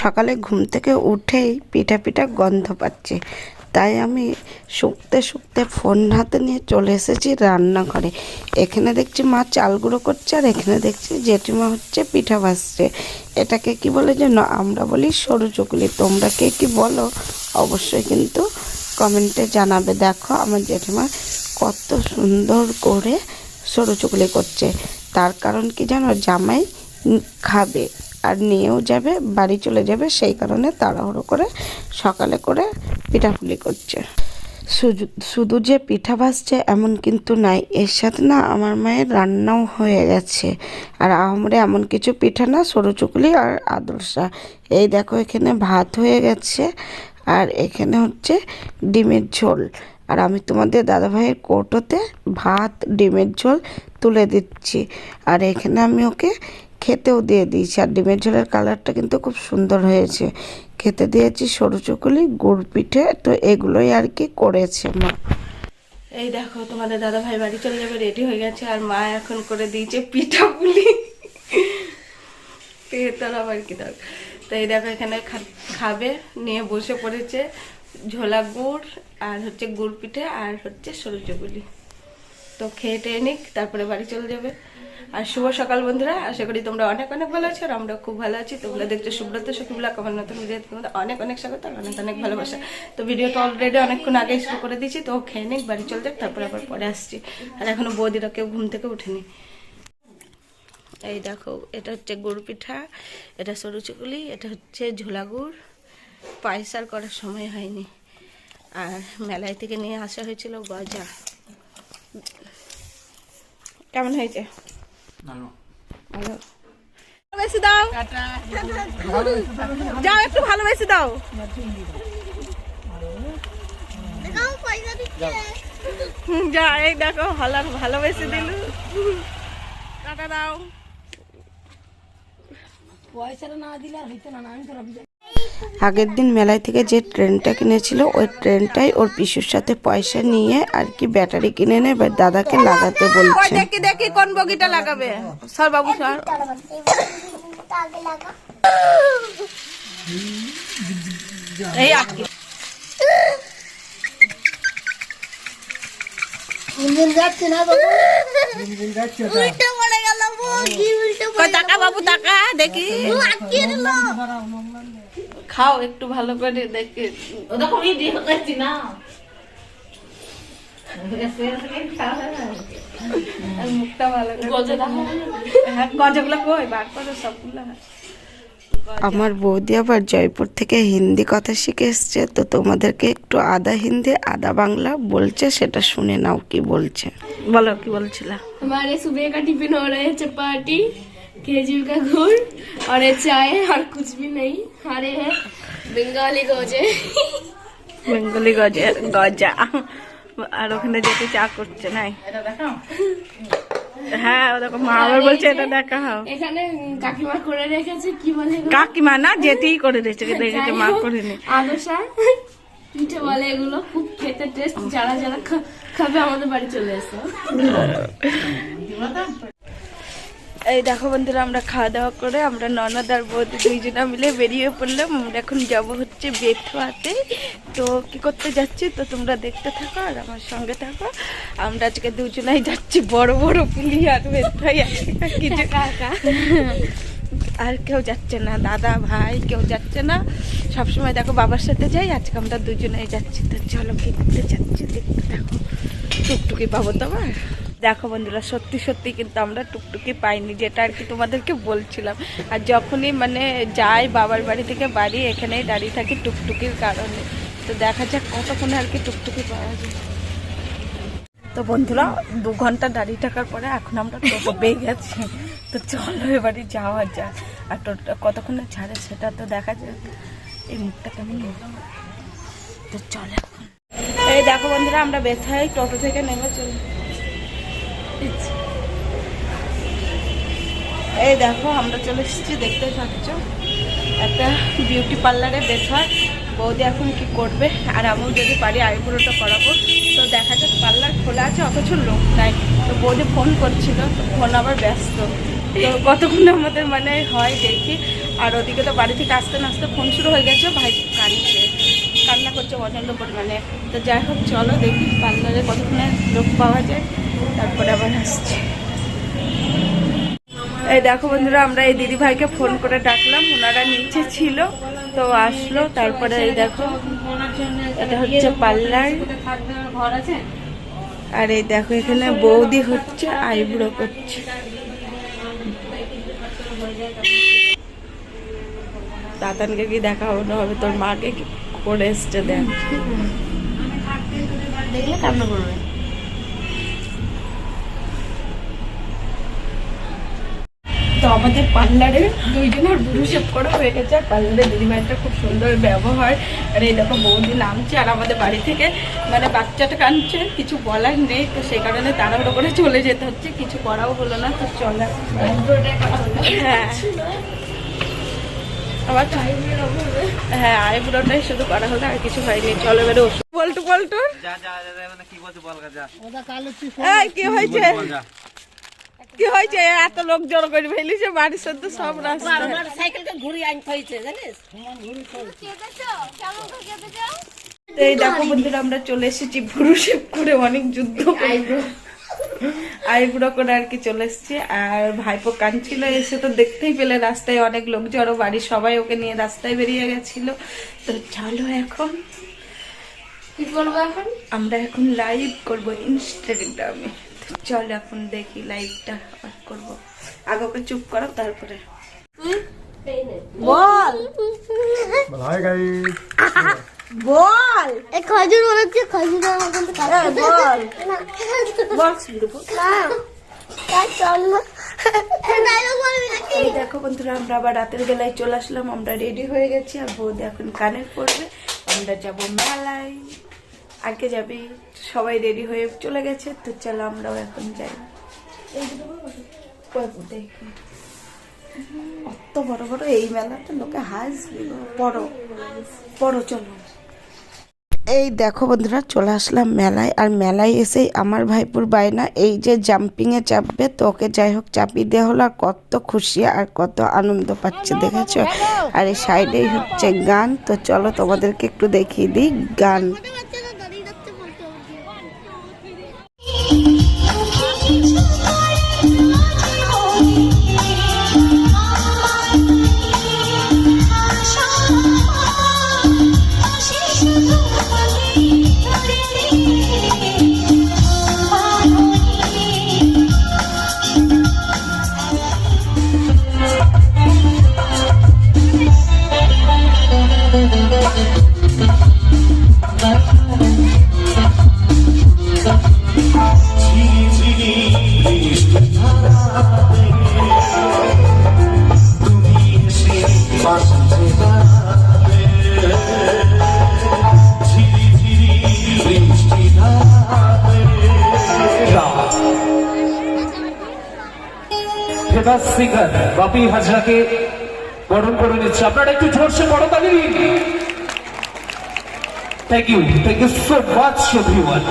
সকালে ঘুম থেকে উঠেই পিঠা পিঠা গন্ধ পাচ্ছি। তাই আমি শুকতে শুকতে ফোন হাতে নিয়ে চলে এসেছি রান্নাঘরে। এখানে দেখছি মা চাল গুঁড়ো করছে আর এখানে দেখছি জেঠিমা হচ্ছে পিঠা ভাসছে এটাকে কি বলে যেন? আমরা বলি সরু চকুলি। তোমরা কে কি বলো? অবশ্যই কিন্তু কমেন্টে জানাবে। দেখো, আমার জেঠিমা কত সুন্দর করে সরু চুগলি করছে। তার কারণ কি জানো? জামাই খাবে। আর নিয়েও যাবে, বাড়ি চলে যাবে, সেই কারণে তাড়াহুড়ো করে সকালে করে পিঠাপুলি করছে। শুধু যে পিঠা ভাজছে এমন কিন্তু নাই, এর সাথে না আমার মায়ের রান্নাও হয়ে গেছে। আর আমরা এমন কিছু পিঠা না, সরু চুকলি আর আদর্শা এই দেখো এখানে ভাত হয়ে গেছে, আর এখানে হচ্ছে ডিমের ঝোল। আর আমি তোমাদের দাদাভাইয়ের কৌটোতে ভাত, ডিমের ঝোল তুলে দিচ্ছি। আর এখানে আমি ওকে খেতেও দিয়ে দিয়েছি। আর ডিমের ঝোলের কালারটা কিন্তু খুব সুন্দর হয়েছে। খেতে দিয়েছি সরু চুকুলি গুড় পিঠে, তো এগুলোই আর কি করেছে মা। এই দেখো, তোমাদের দাদা ভাই বাড়ি চলে যাবে রেডি হয়ে গেছে, আর মা এখন করে দিয়েছে পিঠা পুলি তোর আবার কি দরকার তো এই দেখো, এখানে খাবে, নিয়ে বসে পড়েছে ঝোলা গুড়, আর হচ্ছে গুড় পিঠে, আর হচ্ছে সরু চুগুলি তো খেয়ে টেয়ে নিক, তারপরে বাড়ি চলে যাবে। আর শুভ সকাল বন্ধুরা, আশা করি তোমরা অনেক অনেক ভালো আছো আর আমরা খুব ভালো আছি। তোমরা দেখছ সুব্রত সখীবুলা আমার নতুন ভিডিও তোমাদের অনেক অনেক স্বাগত আর অনেক অনেক ভালোবাসা। তো ভিডিওটা অলরেডি অনেকক্ষণ আগে শুরু করে দিয়েছি, তো খেয়ে নিক, বাড়ি চলে যাক, তারপরে আবার পরে আসছি। আর এখনও বৌদিরা কেউ ঘুম থেকে উঠেনি এই দেখো, এটা হচ্ছে গুড় পিঠা, এটা সরু চুকুলি, এটা হচ্ছে ঝোলা গুড়। আর করার সময় হয়নি। আর মেলায় থেকে নিয়ে আসা হয়েছিল গজা। কেমন হয়েছে? ভালো। ভালোবেসে দাও। যাও একটু ভালোবেসে দাও। যা এই দেখো ভালো ভালোবেসে দিল। টাটা দাও। আগের দিন মেলায় থেকে যে ট্রেনটা কিনেছিল ওই ট্রেনটাই ওর পিসুর সাথে পয়সা নিয়ে আর কি ব্যাটারি কিনে নেবে দাদাকে লাগাতে বলছে। দেখি দেখি কোন বগিটা লাগাবে। সর বাবু সর। এই আটকে। বাবু। টাকা দেখি। খাও একটু ভালো করে দেখি আর মুখটা ভালো করে হ্যাঁ গজাগুলো কই বার করো সবগুলো আমার বৌদি আবার জয়পুর থেকে হিন্দি কথা শিখে এসছে তো তোমাদেরকে একটু আদা হিন্দি আদা বাংলা বলছে সেটা শুনে নাও কি বলছে বলো কি বলছিলা हमारे सुबह का टिफिन हो रहा है चपाटी खेजूर का गुड़ और ये चाय और कुछ भी नहीं खा रहे हैं बंगाली गोजे বেঙ্গলি গজা গজা আর ওখানে যেতে চা করছে নাই হ্যাঁ ও দেখো মা আবার বলছে এটা দেখাও এখানে কাকিমা করে রেখেছে কি বলে এগুলো? কাকিমা না যেতেই করে রেখেছে দেখেছে মা করেনি আদর্শা পিঠে বলে এগুলো খুব খেতে টেস্ট যারা যারা খা- খাবে আমাদের বাড়ি চলে এসো এই দেখো বন্ধুরা, আমরা খাওয়া দাওয়া করে আমরা ননদ আর বৌদি দুইজনা মিলে বেরিয়ে পড়লাম। আমরা এখন যাব হচ্ছে বেথুয়াতে তো কি করতে যাচ্ছি? তো তোমরা দেখতে থাকো আর আমার সঙ্গে থাকো। আমরা আজকে দুজনাই যাচ্ছি বড় বড় পুলি আর আর কেউ যাচ্ছে না, দাদা, ভাই, কেউ যাচ্ছে না। সবসময় দেখো বাবার সাথে যাই, আজকে আমরা দুজনেই যাচ্ছি। তো চলো, কি করতে যাচ্ছি? দেখতে থাকো। টুকটুকি পাবো তো আবার দেখো বন্ধুরা, সত্যি সত্যি কিন্তু আমরা টুকটুকি পাইনি, যেটা আর কি তোমাদেরকে বলছিলাম। আর যখনই মানে যাই বাবার বাড়ি থেকে বাড়ি, এখানেই দাঁড়িয়ে থাকি টুকটুকির কারণে। তো দেখা যাক কতক্ষণে আর কি টুকটুকি পাওয়া যায়। তো বন্ধুরা, দু ঘণ্টা দাঁড়িয়ে থাকার পরে এখন আমরা টোটো পেয়ে গেছি। তো চলো এবারে যাওয়া যাক। আর টোটো কতক্ষণে ছাড়ে সেটা তো দেখা যাক। এই মুখটা কেমন তো চলো এখন। এই দেখো বন্ধুরা, আমরা বেথাই টোটো থেকে নেমে চলে এই দেখো, আমরা চলে এসেছি, দেখতেই পাচ্ছ? একটা বিউটি পার্লারে বেথার বৌদি এখন কি করবে? আর আমিও যদি পারি আইব্রোটা করাবো। তো দেখা যাক পার্লার খোলা আছে, অথচ লোক নাই। তো বৌদি ফোন করছিল ফোন আবার ব্যস্ত। তো কতক্ষণ আমাদের মানে হয় দেখি। আর ওদিকে তো বাড়ি থেকে আসতে না আসতে ফোন শুরু হয়ে গেছে, ভাই কাঁদছে কান্না করছে প্রচণ্ড পরিমাণে তো যাই হোক, চলো দেখি পার্লারে কতক্ষণে লোক পাওয়া যায়, তারপরে আবার আসছে। এই দেখো বন্ধুরা, আমরা এই দিদি ভাইকে ফোন করে ডাকলাম ওনারা নিচে ছিল, তো আসলো, তারপরে এই দেখো, এটা হচ্ছে পার্লার। আর এই দেখো, এখানে বৌদি হচ্ছে, আইব্রো করছে। দাদানকে কি দেখানো হবে তোর মাকে কি? দেখলে কান্না করবে তো আমাদের পার্লারে দুইজনের বুড়ো শেপ করা হয়ে গেছে। আর পার্লারে দিদিমাইটা খুব সুন্দর ব্যবহার। আর এই দেখো বৌদি নামছে আর আমাদের বাড়ি থেকে মানে বাচ্চাটা কাঁদছে কিছু বলার নেই। তো সেই কারণে তাড়াহুড়ো করে চলে যেতে হচ্ছে। কিছু করাও হলো না তো চলে। হ্যাঁ। আবার হ্যাঁ আইব্রোটাই শুধু করা হলো আর কিছু হয়নি। চলো এবারে ওষুধ। যা যা, মানে কি হয়েছে? কি হয়েছে? এত লোক জড়ো করে ফেলিছে বাড়ির সদ্য সব রাস্তা সাইকেলটা ঘুরিয়ে আনতে হয়েছে জানিস? এই দেখো বন্ধুরা আমরা চলে এসেছি ভুরু শেপ করে অনেক যুদ্ধ আইব্রো আইব্রো করে আর কি চলে এসেছি। আর ভাইপো কাঁদছিল এসে তো দেখতেই পেলে রাস্তায় অনেক লোক জড়ো বাড়ির সবাই ওকে নিয়ে রাস্তায় বেরিয়ে গেছিল। তো চলো এখন। কি করব এখন? আমরা এখন লাইভ করব ইনস্টাগ্রামে চলো এখন দেখি লাইভটা অন করব। আগে ওকে চুপ করো তারপরে। বল। বল। এ খজুর মনে হচ্ছে খজুর বল। এই দেখো বন্ধুরা আমরা আবার রাতের বেলায় চলে আসলাম। আমরা রেডি হয়ে গেছি আর বৌদি এখন কানের পড়বে আমরা যাব মেলায়। আজকে যাবি? সবাই রেডি হয়ে চলে গেছে। তো চলো আমরাও এখন যাই। দেখি। অত বড় বড় এই মেলাতে লোকে হাসবে। বড় বড় চলো। এই দেখো বন্ধুরা, চলে আসলাম মেলায়। আর মেলায় এসেই আমার ভাইপুর বায়না, এই যে জাম্পিংয়ে চাপবে তোকে যাই হোক চাপিয়ে দেওয়া হলো। আর কত খুশি আর কত আনন্দ পাচ্ছে, দেখেছ? আর এই সাইডেই হচ্ছে গান, তো চলো তোমাদেরকে একটু দেখিয়ে দিই গান। ফেমাস সিঙ্গার বাপি হাজরাকে বরণ করে নিচ্ছে। আপনারা একটু জোরসে বড় তালি thank you thank you so much everyone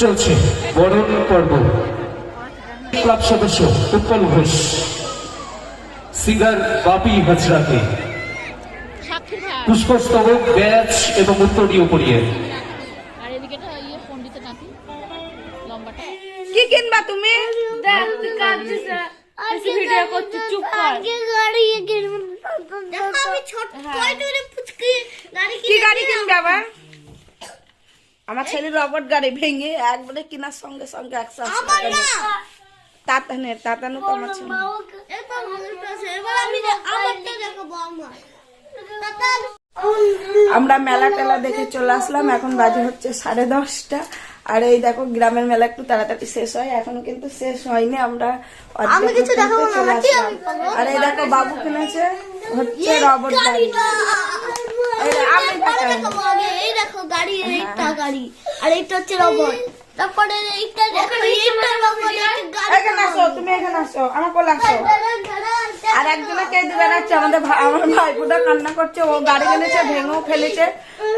চলছে বরণ পর্ব। ক্লাব সদস্য উৎপল ঘোষ সিঙ্গার বাপি হাজরাকে। পুষ্পস্তবক, ব্যাচ এবং উত্তরীয় পরিয়ে। ভিডিও চুপ কর। কি গাড়ি কিনবে আবার? আমার ছেলের রবট গাড়ি ভেঙে একবারে কেনার সঙ্গে সঙ্গে একসাথে তাতানের তাতানো তো আমার ছেলে। আমরা মেলা টেলা দেখে চলে আসলাম এখন বাজে হচ্ছে সাড়ে দশটা। আর এই দেখো গ্রামের মেলা একটু তাড়াতাড়ি শেষ হয় এখনও কিন্তু শেষ হয়নি আমরা? আর এই দেখো বাবু কিনেছে হচ্ছে রবট গাড়ি। এই দেখো গাড়ি এইটা গাড়ি আর এইটা হচ্ছে রবট। তারপরে এইটা দেখো এইটা রবট এখানে আসো তুমি এখানে আসো আমার কোলে আসো। আর একজনে কে দিবে রাখছে আমাদের ভাই আমার ভাইপুটা কান্না করছে ও গাড়ি কিনেছে ভেঙেও ফেলেছে।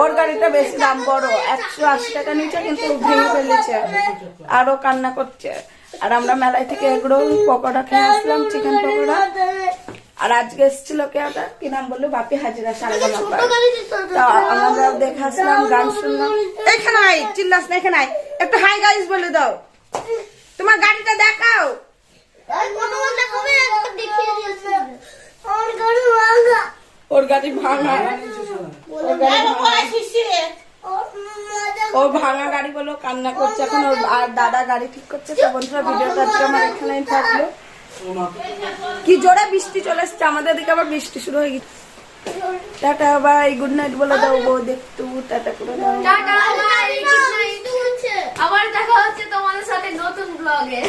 ওর গাড়িটা বেশি দাম বড় একশো আশি টাকা নিচে কিন্তু ভেঙে ফেলেছে। আর ও কান্না করছে। আর আমরা মেলায় থেকে এগরোল পকোড়া খেয়ে আসলাম চিকেন পকোড়া। আর আজকে এসেছিল কে ওটা? কি নাম বলল? বাপি হাজিরা তা আমরা দেখে আসলাম গান শুনলাম। এখানে আয় চিল্লাস না এখানে আয়। একটু হাই গাইস বলে দাও। তোমার গাড়িটা দেখাও। ওর গাড়ি ভাঙা। ও ভাঙা গাড়ি বলো কান্না করছে। এখন ওর আর দাদা গাড়ি ঠিক করছে। তো বন্ধুরা ভিডিওটা আজকে আমার এখানেই থাকল। কি জোরে বৃষ্টি চলে এসছে। আমাদের দিকে আবার বৃষ্টি শুরু হয়ে গেছে। টাটা বাই গুড নাইট বলে দাও বউ দেখতু টাটা করে দাও। আবার দেখা হচ্ছে। তোমাদের সাথে নতুন ব্লগে